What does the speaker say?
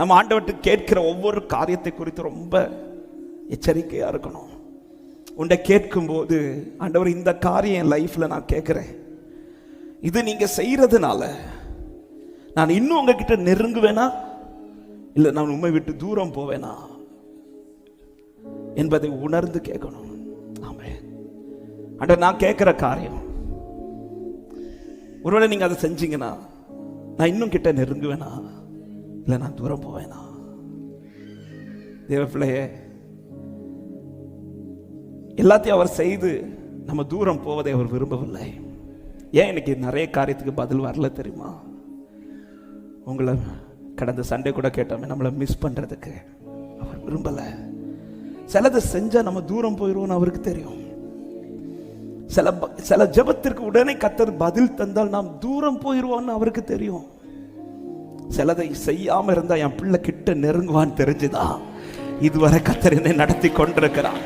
நம்ம ஆண்டவர்கிட்ட கேட்கிற ஒவ்வொரு காரியத்தை குறித்து ரொம்ப எச்சரிக்கையாக இருக்கணும். உன்னை கேட்கும்போது ஆண்டவர் இந்த காரியம் என் லைஃப்பில் நான் கேட்குறேன். இது நீங்கள் செய்கிறதுனால நான் இன்னும் உங்ககிட்ட நெருங்குவேனா? இல்லை நான் உண்மை விட்டு தூரம் போவேனா? என்பதை உணர்ந்து கேட்கணும். ஆமே ஆண்டவர் நான் கேட்குற காரியம் ஒருவேளை நீங்கள் அதை செஞ்சீங்கன்னா நான் இன்னும் கிட்ட நெருங்குவேனா? இல்லை நான் தூரம் போவேனா? தேவ பிள்ளையே எல்லாத்தையும் அவர் செய்து நம்ம தூரம் போவதை அவர் விரும்பவில்லை. ஏன் இன்னைக்கு நிறைய காரியத்துக்கு பதில் வரல தெரியுமா? உங்களை கடந்த சண்டே கூட கேட்டோமே நம்மளை மிஸ் பண்ணுறதுக்கு அவர் விரும்பலை. சிலதை செஞ்சால் நம்ம தூரம் போயிடுவோம்னு அவருக்கு தெரியும். சில சில ஜெபத்திற்கு உடனே கத்தர் பதில் தந்தால் நாம் தூரம் போயிடுவோம்னு அவருக்கு தெரியும். சிலதை செய்யாமல் இருந்தால் என் பிள்ளை கிட்ட நெருங்குவான்னு தெரிஞ்சுதான் இதுவரை கத்தர் என்னை நடத்தி கொண்டிருக்கிறான்